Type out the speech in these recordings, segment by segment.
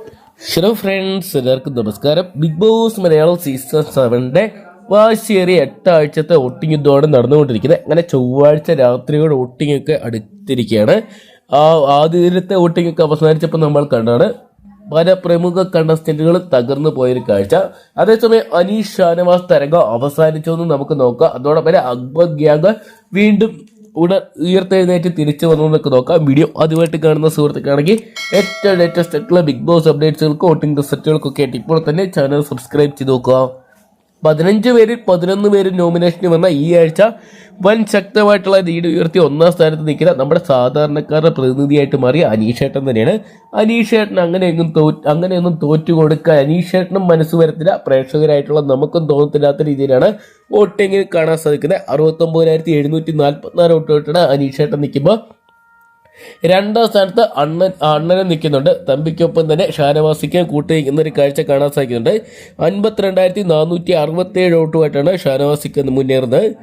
Hello friends എല്ലാവർക്കും നമസ്കാരം. Big boss Malayalam season സെവന്റെ വാശിയേറിയ എട്ടാഴ്ചത്തെ വോട്ടിംഗ് യുദ്ധമാണ് നടന്നുകൊണ്ടിരിക്കുന്നത്. അങ്ങനെ ചൊവ്വാഴ്ച രാത്രിയോടെ വോട്ടിംഗ് ഒക്കെ അടുത്തിരിക്കുകയാണ്. ആ ആദ്യത്തെ വോട്ടിംഗ് ഒക്കെ അവസാനിച്ചപ്പോൾ നമ്മൾ കണ്ടാണ് പല പ്രമുഖ കണ്ടസ്റ്റന്റുകൾ തകർന്നു പോയൊരു കാഴ്ച. അതേസമയം അനീഷ് ഷാനവാസ് തരംഗം അവസാനിച്ചോന്ന് നമുക്ക് നോക്കാം. അതോടൊപ്പം അക്ബർ ഗ്യാങ് വീണ്ടും ഉടൻ ഉയർത്തെഴുന്നേറ്റ് തിരിച്ചു വന്നു എന്നൊക്കെ നോക്കാം. വീഡിയോ അതുമായിട്ട് കാണുന്ന സുഹൃത്തുക്കാണെങ്കിൽ ഏറ്റവും ലേറ്റസ്റ്റ് ആയിട്ടുള്ള ബിഗ് ബോസ് അപ്ഡേറ്റ്സുകൾക്കും വോട്ടിംഗ് റിസൾട്ടുകൾക്കൊക്കെ ആയിട്ട് ഇപ്പോൾ തന്നെ ചാനൽ സബ്സ്ക്രൈബ് ചെയ്ത് നോക്കുക. പതിനഞ്ച് പേരിൽ പതിനൊന്ന് പേര് നോമിനേഷന് വന്ന ഈ ആഴ്ച വൻ ശക്തമായിട്ടുള്ള ലീഡ് ഉയർത്തി ഒന്നാം സ്ഥാനത്ത് നിൽക്കുന്ന നമ്മുടെ സാധാരണക്കാരുടെ പ്രതിനിധിയായിട്ട് മാറിയ അനീഷേട്ടൻ തന്നെയാണ്. അനീഷേട്ടൻ അങ്ങനെയൊന്നും തോ അങ്ങനെയൊന്നും തോറ്റു കൊടുക്കാൻ അനീഷേട്ടനും മനസ്സ് വരത്തില്ല. പ്രേക്ഷകരായിട്ടുള്ള നമുക്കും തോന്നത്തില്ലാത്ത രീതിയിലാണ് വോട്ടിങ്ങിൽ കാണാൻ സാധിക്കുന്നത്. അറുപത്തൊമ്പതിനായിരത്തി എഴുന്നൂറ്റി നാൽപ്പത്തിനാല് വോട്ടുകൾക്കാണ് അനീഷേട്ടൻ നിൽക്കുമ്പോൾ രണ്ടാം സ്ഥാനത്ത് അണ്ണൻ അണ്ണനും നിൽക്കുന്നുണ്ട്. തമ്പിക്കൊപ്പം തന്നെ ഷാനവാസിക്ക് കൂട്ടി നിൽക്കുന്ന ഒരു കാഴ്ച കാണാൻ സാധിക്കുന്നുണ്ട്. അൻപത്തിരണ്ടായിരത്തി നാനൂറ്റി അറുപത്തേഴ് വോട്ടുമായിട്ടാണ് ഷാനവാസിക്ക് മുന്നേറുന്നത്.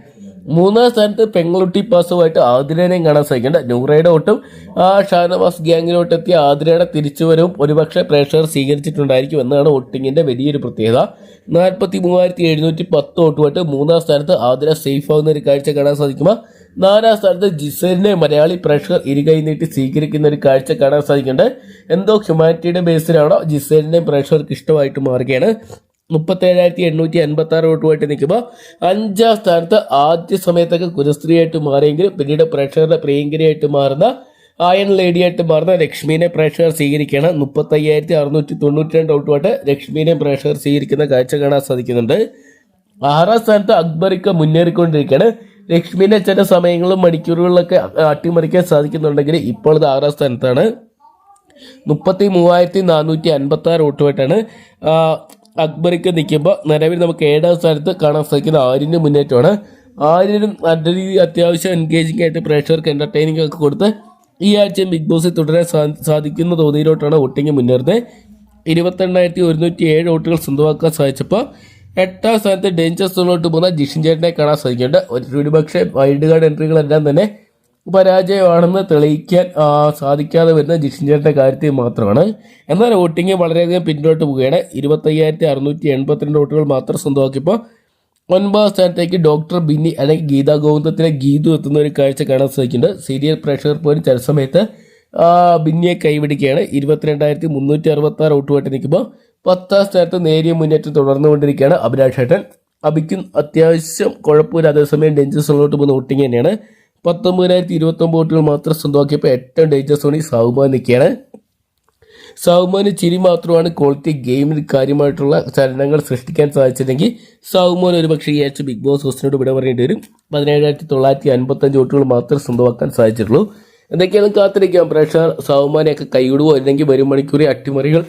മൂന്നാം സ്ഥാനത്ത് പെങ്ങളുട്ടി പാസുമായിട്ട് ആതിരേനെയും കാണാൻ സാധിക്കേണ്ട നൂറയുടെ ഓട്ടം ആ ഷാനവാസ് ഗ്യാങ്ങിലോട്ട് എത്തിയ ആതിരയുടെ തിരിച്ചുവരവും ഒരുപക്ഷെ പ്രേക്ഷകർ സ്വീകരിച്ചിട്ടുണ്ടായിരിക്കും എന്നാണ് വോട്ടിങ്ങിന്റെ വലിയൊരു പ്രത്യേകത. നാൽപ്പത്തി മൂവായിരത്തി എഴുന്നൂറ്റി പത്ത് വോട്ടുമായിട്ട് മൂന്നാം സ്ഥാനത്ത് ആതിര സേഫ് ആവുന്ന ഒരു കാഴ്ച കാണാൻ സാധിക്കുമ്പോൾ നാലാം സ്ഥാനത്ത് ജിസേലിനെ മലയാളി പ്രേക്ഷകർ ഇരുകൈ നീട്ടി സ്വീകരിക്കുന്ന ഒരു കാഴ്ച കാണാൻ സാധിക്കുന്നുണ്ട്. എന്തോ ഹ്യൂമാനിറ്റിയുടെ ബേസിലാണോ ജിസലിനെയും പ്രേക്ഷകർക്ക് ഇഷ്ടമായിട്ട് മാറുകയാണ്. മുപ്പത്തേഴായിരത്തി എണ്ണൂറ്റി അൻപത്തി ആറ് വോട്ടുമായിട്ട് നിൽക്കുമ്പോൾ അഞ്ചാം സ്ഥാനത്ത് ആദ്യ സമയത്തൊക്കെ കുലസ്ത്രീയായിട്ട് മാറിയെങ്കിലും പിന്നീട് പ്രേക്ഷകരുടെ പ്രിയങ്കരിയായിട്ട് മാറുന്ന ആയൻ ലേഡിയായിട്ട് മാറുന്ന ലക്ഷ്മീനെ പ്രേക്ഷകർ സ്വീകരിക്കുകയാണ്. മുപ്പത്തയ്യായിരത്തി അറുന്നൂറ്റി തൊണ്ണൂറ്റി രണ്ട് വോട്ടുമായിട്ട് ലക്ഷ്മീനെ പ്രേക്ഷകർ സ്വീകരിക്കുന്ന കാഴ്ച കാണാൻ സാധിക്കുന്നുണ്ട്. ആറാം സ്ഥാനത്ത് അക്ബറിക്ക് മുന്നേറിക്കൊണ്ടിരിക്കുകയാണ്. ലക്ഷ്മിനെ ചില സമയങ്ങളും മണിക്കൂറുകളിലൊക്കെ അട്ടിമറിക്കാൻ സാധിക്കുന്നുണ്ടെങ്കിൽ ഇപ്പോൾ ഇത് ആറാം സ്ഥാനത്താണ്. മുപ്പത്തി മൂവായിരത്തി നാനൂറ്റി അൻപത്തി ആറ് വോട്ടുമായിട്ടാണ് അക്ബറിക്ക് നിൽക്കുമ്പോൾ നിലവിൽ നമുക്ക് ഏഴാം സ്ഥാനത്ത് കാണാൻ സാധിക്കുന്ന ആര്യന്റെ മുന്നേറ്റമാണ്. ആര്യനും നല്ല രീതിയിൽ അത്യാവശ്യം എൻഗേജിംഗ് ആയിട്ട് പ്രേക്ഷകർക്ക് എന്റർടൈനിങ് ഒക്കെ കൊടുത്ത് ഈ ആഴ്ച ബിഗ് ബോസിൽ തുടരാൻ സാധിക്കുന്ന തോതിയിലോട്ടാണ് വോട്ടിംഗ് മുന്നേറുന്നത്. ഇരുപത്തെണ്ണായിരത്തി ഒരുന്നൂറ്റി ഏഴ് വോട്ടുകൾ സ്വന്തമാക്കാൻ സാധിച്ചപ്പോൾ എട്ടാം സ്ഥാനത്ത് ഡേഞ്ചർ സോണിലോട്ട് പോകുന്ന ജിഷിൻ ചേട്ടനെ കാണാൻ സാധിക്കുന്നുണ്ട്. ഒരു ഒരുപക്ഷെ വൈൽഡ് കാർഡ് എൻട്രികളെല്ലാം തന്നെ പരാജയമാണെന്ന് തെളിയിക്കാൻ സാധിക്കാതെ വരുന്ന ജിഷിൻചേട്ടന്റെ കാര്യത്തിൽ മാത്രമാണ്. എന്നാൽ വോട്ടിംഗ് വളരെയധികം പിന്നോട്ട് പോവുകയാണ്. ഇരുപത്തയ്യായിരത്തി അറുന്നൂറ്റി എൺപത്തിരണ്ട് വോട്ടുകൾ മാത്രം സ്വന്തമാക്കിയപ്പോൾ ഒൻപതാം സ്ഥാനത്തേക്ക് ഡോക്ടർ ബിന്നി അല്ലെങ്കിൽ ഗീതാ ഗോവിന്ദത്തിലെ ഗീതു എത്തുന്ന ഒരു കാഴ്ച കാണാൻ സാധിക്കുന്നുണ്ട്. സീരിയൽ പ്രേക്ഷകർ പോലും ചില സമയത്ത് ബിന്നിയെ കൈപിടിക്കുകയാണ് ഇരുപത്തിരണ്ടായിരത്തി മുന്നൂറ്റി അറുപത്തി ആറ് വോട്ടുമായിട്ട് നിൽക്കുമ്പോൾ പത്താം സ്ഥാനത്ത് നേരിയ മുന്നേറ്റം തുടർന്നുകൊണ്ടിരിക്കുകയാണ് അഭിലാഷ് ഏട്ടൻ അഭിക്കും അത്യാവശ്യം കുഴപ്പമില്ല അതേസമയം ഡേഞ്ചർ സോണിലോട്ട് പോകുന്ന വോട്ടിംഗ് തന്നെയാണ്. പത്തൊമ്പതിനായിരത്തി ഇരുപത്തൊമ്പത് വോട്ടുകൾ മാത്രം സ്വന്തമാക്കിയപ്പോൾ ഏറ്റവും ഡേഞ്ചർ സോണി സൗമാൻ നിൽക്കുകയാണ്. സൗമോന് ചിരി മാത്രമാണ് ക്വാളിറ്റി ഗെയിമിൽ കാര്യമായിട്ടുള്ള ചലനങ്ങൾ സൃഷ്ടിക്കാൻ സാധിച്ചതെങ്കിൽ സൗമോൻ ഒരുപക്ഷെ ഈ ആഴ്ച ബിഗ് ബോസ് ഹോസ്റ്റിനോട് വിട പറയേണ്ടി വരും. പതിനേഴായിരത്തി തൊള്ളായിരത്തി അൻപത്തഞ്ച് വോട്ടുകൾ മാത്രം സ്വന്തമാക്കാൻ സാധിച്ചിട്ടുള്ളൂ. എന്തൊക്കെയാണ് കാത്തിരിക്കാം. പ്രേക്ഷകർ സൗമാനെയൊക്കെ കൈവിടുവോ? അല്ലെങ്കിൽ വരും മണിക്കൂറി അട്ടിമറികൾ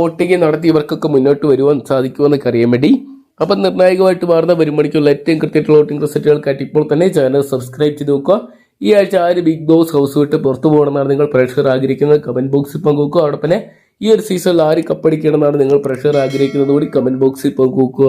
വോട്ടിംഗ് നടത്തി ഇവർക്കൊക്കെ മുന്നോട്ട് വരുവാൻ സാധിക്കുമോ എന്നൊക്കെ അറിയാൻ വേണ്ടി അപ്പം നിർണായകമായിട്ട് മാറുന്ന വരും ഏറ്റവും കൃത്യമായിട്ടുള്ള വോട്ടിംഗ് റിസൾട്ടുകൾക്കായിട്ട് ഇപ്പോൾ തന്നെ ചാനൽ സബ്സ്ക്രൈബ് ചെയ്ത് നോക്കുക. ഈ ആഴ്ച ആര് ബിഗ് ബോസ് ഹൗസ് വിട്ട് പുറത്തു പോകണമെന്നാണ് നിങ്ങൾ പ്രേക്ഷകർ ആഗ്രഹിക്കുന്നത്. കമന്റ് ബോക്സിൽ പങ്കുവെക്കുക. അവിടെ തന്നെ ഈ ഒരു സീസണിൽ ആര് കപ്പടിക്കണമെന്നാണ് നിങ്ങൾ പ്രഷർ ആഗ്രഹിക്കുന്നത് കൂടി കമന്റ് ബോക്സിൽ പങ്കുവെക്കുക.